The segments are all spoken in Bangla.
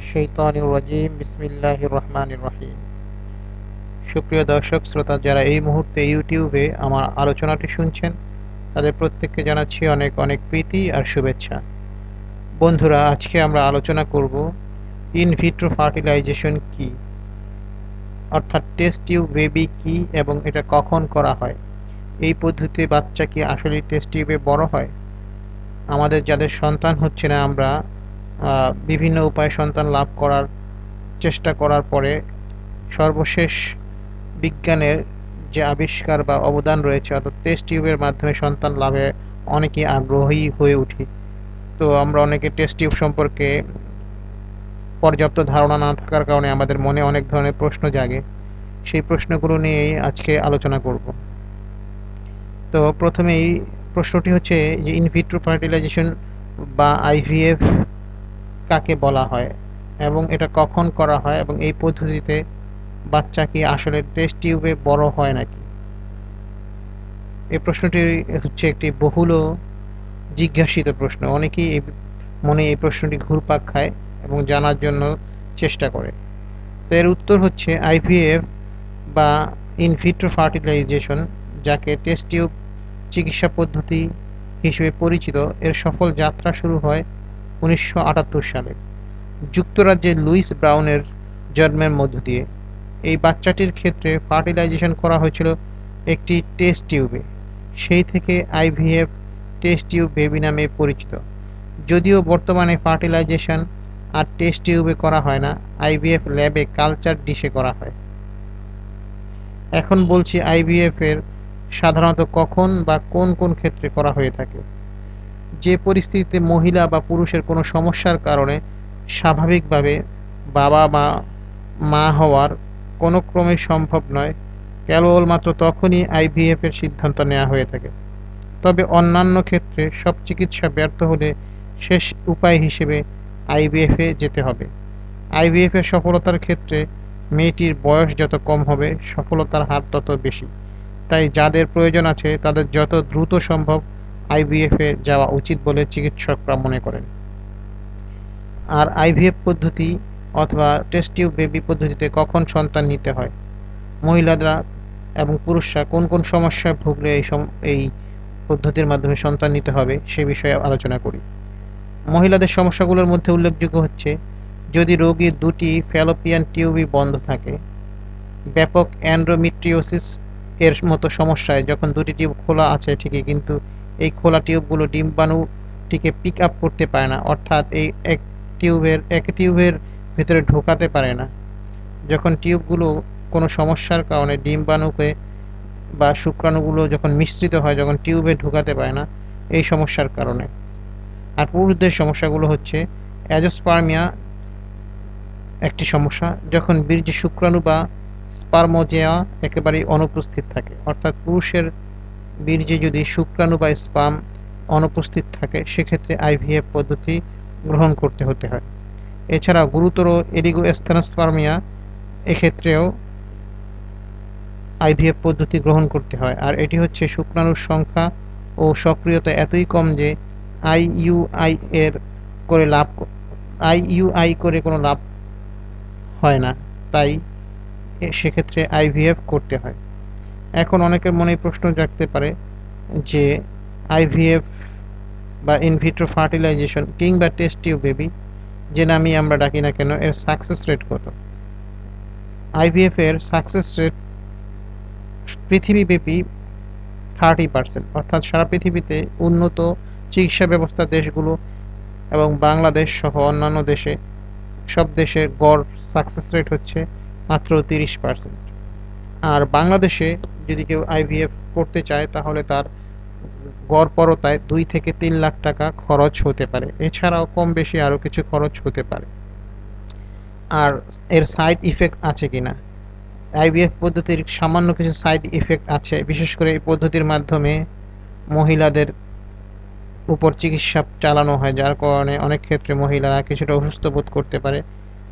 শাইতানির রাজিম বিসমিল্লাহির রহমানির রহিম সুপ্রিয় দর্শক, শ্রোতা, যারা এই মুহূর্তে ইউটিউবে আমার আলোচনাটি শুনছেন, তাদের প্রত্যেককে জানাচ্ছি অনেক অনেক প্রীতি আর শুভেচ্ছা। বন্ধুরা, আজকে আমরা আলোচনা করব ইন ভিট্রো ফার্টিলাইজেশন কি? অর্থাৎ টেস্ট টিউব বেবি কি এবং এটা কখন করা হয়? এই পদ্ধতিতে বাচ্চা কি আসলে টেস্ট টিউবে বড় হয়? আমাদের যাদের সন্তান হচ্ছে না আমরা বিভিন্ন উপায়ে সন্তান লাভ করার চেষ্টা করার পরে সর্বশেষ বিজ্ঞানের যে আবিষ্কার বা অবদান রয়েছে, অর্থাৎ টেস্ট টিউবের মাধ্যমে সন্তান লাভে অনেকেই আগ্রহী হয়ে উঠি। তো আমরা অনেকে টেস্ট টিউব সম্পর্কে পর্যাপ্ত ধারণা না থাকার কারণে আমাদের মনে অনেক ধরনের প্রশ্ন জাগে। সেই প্রশ্নগুলো নিয়েই আজকে আলোচনা করব। তো প্রথমেই প্রশ্নটি হচ্ছে যে ইনভিট্রো ফার্টিলাইজেশন বা আইভিএফ কাকে বলা হয় এবং এটা কখন করা হয় এবং এই পদ্ধতিতে বাচ্চা কি আসলে টেস্ট টিউবে বড় হয় নাকি? এই প্রশ্নটি হচ্ছে একটি বহুল জিজ্ঞাসিত প্রশ্ন। অনেকেই এই মনে এই প্রশ্নটি ঘুরপাক খায় এবং জানার জন্য চেষ্টা করে। তো এর উত্তর হচ্ছে আইভিএফ বা ইনভিট্রো ফার্টিলাইজেশন যাকে টেস্ট টিউব চিকিৎসা পদ্ধতি হিসেবে পরিচিত। এর সফল যাত্রা শুরু হয় উনিশশো আটাত্তর সালে। যুক্তরাজ্যের লুইস ব্রাউনের জন্মের মধ্য দিয়ে এই বাচ্চাটির ক্ষেত্রে ফার্টিলাইজেশন করা হয়েছিল একটি টেস্ট টিউবে। সেই থেকে আইভিএফ টেস্ট টিউব বেবি নামে পরিচিত। যদিও বর্তমানে ফার্টিলাইজেশন আর টেস্ট টিউবে করা হয় না, আইভিএফ ল্যাবে কালচার ডিশে করা হয়। এখন বলছি আইভিএফ এর সাধারণত কখন বা কোন কোন ক্ষেত্রে করা হয়ে থাকে। যে পরিস্থিতিতে মহিলা বা পুরুষের কোনো সমস্যার কারণে স্বাভাবিকভাবে বাবা মা মা হওয়ার কোনো ক্রমে সম্ভব নয় কেবলমাত্র তখনই আইভিএফের সিদ্ধান্ত নেওয়া হয়ে থাকে। তবে অন্যান্য ক্ষেত্রে সব চিকিৎসা ব্যর্থ হলে শেষ উপায় হিসেবে আইভিএফে যেতে হবে। আইভিএফের সফলতার ক্ষেত্রে মেয়েটির বয়স যত কম হবে, সফলতার হার তত বেশি। তাই যাদের প্রয়োজন আছে, তাদের যত দ্রুত সম্ভব আইভিএফ যাওয়া উচিত বলে চিকিৎসকরা মনে করেন। আর আইভিএফ পদ্ধতি অথবা টেস্ট টিউব বেবি পদ্ধতিতে কখন সন্তান নিতে হয়? মহিলারা এবং পুরুষরা কোন কোন সমস্যায় ভুগলে এই এই পদ্ধতির মাধ্যমে সন্তান নিতে হবে সে বিষয়ে আলোচনা করি। মহিলাদের সমস্যাগুলোর মধ্যে উল্লেখযোগ্য হচ্ছে, যদি রোগীর দুটি ফ্যালোপিয়ান টিউবই বন্ধ থাকে, ব্যাপক অ্যান্ড্রোমিট্রিওসিস এর মতো সমস্যায় যখন দুটি টিউব খোলা আছে ঠিকই, কিন্তু এই খোলা টিউবগুলো ডিম্বাণুটিকে পিক আপ করতে পারে না, অর্থাৎ এই এক টিউবের এক টিউবের ভেতরে ঢোকাতে পারে না। যখন টিউবগুলো কোনো সমস্যার কারণে ডিম্বাণুকে বা শুক্রাণুগুলো যখন মিশ্রিত হয়, যখন টিউবে ঢোকাতে পারে না, এই সমস্যার কারণে। আর পুরুষদের সমস্যাগুলো হচ্ছে অ্যাজোস্পার্মিয়া একটি সমস্যা, যখন বীর্য শুক্রাণু বা স্পার্মোজেয়া একেবারেই অনুপস্থিত থাকে, অর্থাৎ পুরুষের বীর্যে যদি শুক্রাণু বা স্পাম অনুপস্থিত থাকে, সেক্ষেত্রে আইভিএফ পদ্ধতি গ্রহণ করতে হতে হয়। এছাড়া গুরুতর এরিগো এরিগোস্থানোস্পার্মিয়া এক্ষেত্রেও আইভিএফ পদ্ধতি গ্রহণ করতে হয়। আর এটি হচ্ছে শুক্রাণুর সংখ্যা ও সক্রিয়তা এতই কম যে আইইউআই এর করে লাভ আইইউআই করে কোনো লাভ হয় না। তাই সেক্ষেত্রে আইভিএফ করতে হয়। এখন অনেকের মনে প্রশ্ন জাগতে পারে যে আইভিএফ বা ইনভিট্রো ফার্টিলাইজেশন কিংবা টেস্ট টিউব বেবি যে নামই আমরা ডাকি না কেন, এর সাকসেস রেট কত? আইভিএফ এর সাকসেস রেট পৃথিবীব্যাপী থার্টি পার্সেন্ট অর্থাৎ সারা পৃথিবীতে উন্নত চিকিৎসা ব্যবস্থা দেশগুলো এবং বাংলাদেশ সহ অন্যান্য দেশে, সব দেশের গড় সাকসেস রেট হচ্ছে মাত্র তিরিশ পার্সেন্ট আর বাংলাদেশে যদি কেউ আইভিএফ করতে চায়, তাহলে তার গড়পরতায় দুই থেকে তিন লাখ টাকা খরচ হতে পারে। এছাড়াও কম বেশি আরও কিছু খরচ হতে পারে। আর এর সাইড ইফেক্ট আছে কিনা আইভিএফ পদ্ধতির সামান্য কিছু সাইড ইফেক্ট আছে। বিশেষ করে এই পদ্ধতির মাধ্যমে মহিলাদের উপর চিকিৎসা চালানো হয়, যার কারণে অনেক ক্ষেত্রে মহিলারা কিছুটা অসুস্থ বোধ করতে পারে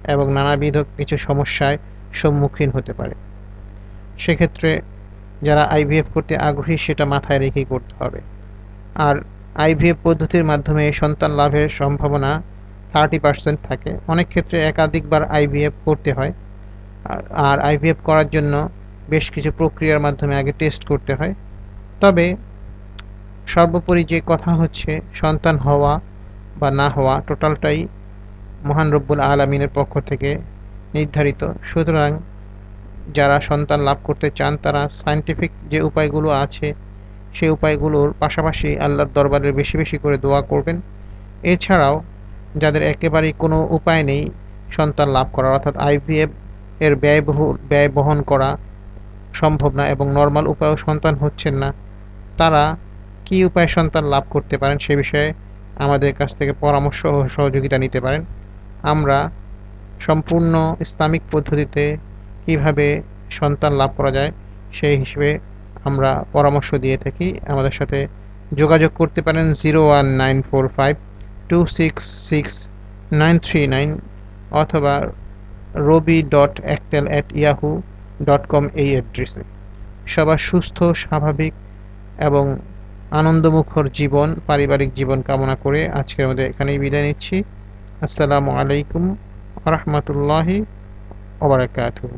এবং নানাবিধ কিছু সমস্যায় সম্মুখীন হতে পারে। সেক্ষেত্রে যারা আইভিএফ করতে আগ্রহী, সেটা মাথায় রেখেই করতে হবে। আর আইভিএফ পদ্ধতির মাধ্যমে সন্তান লাভের সম্ভাবনা থার্টি পার্সেন্ট থাকে। অনেক ক্ষেত্রে একাধিকবার আইভিএফ করতে হয়। আর- আইভিএফ করার জন্য বেশ কিছু প্রক্রিয়ার মাধ্যমে আগে টেস্ট করতে হয়। তবে সর্বোপরি যে কথা হচ্ছে, সন্তান হওয়া বা না হওয়া টোটালটাই মহান রব্বুল আলমিনের পক্ষ থেকে নির্ধারিত। সুতরাং যারা সন্তান লাভ করতে চান, তারা সায়েন্টিফিক যে উপায়গুলো আছে, সেই উপায়গুলোর পাশাপাশি আল্লাহর দরবারে বেশি বেশি করে দোয়া করবেন। এছাড়াও যাদের একেবারেই কোনো উপায় নেই সন্তান লাভ করার, অর্থাৎ আইভিএফ এর ব্যয়বহুল ব্যয় বহন করা সম্ভব না এবং নর্মাল উপায়েও সন্তান হচ্ছেন না, তারা কী উপায়ে সন্তান লাভ করতে পারেন সে বিষয়ে আমাদের কাছ থেকে পরামর্শ ও সহযোগিতা নিতে পারেন। আমরা সম্পূর্ণ ইসলামিক পদ্ধতিতে কীভাবে সন্তান লাভ করা যায়, সেই হিসেবে আমরা পরামর্শ দিয়ে থাকি। আমাদের সাথে যোগাযোগ করতে পারেন zero one nine four five two six six nine three nine অথবা Rabi dot Aktel at Yahoo dot com এই অ্যাড্রেসে। সবার সুস্থ, স্বাভাবিক এবং আনন্দমুখর জীবন, পারিবারিক জীবন কামনা করে আজকের মধ্যে এখানেই বিদায় নিচ্ছি। আসসালামু আলাইকুম রহমতুল্লাহি ওবরাকাতুহু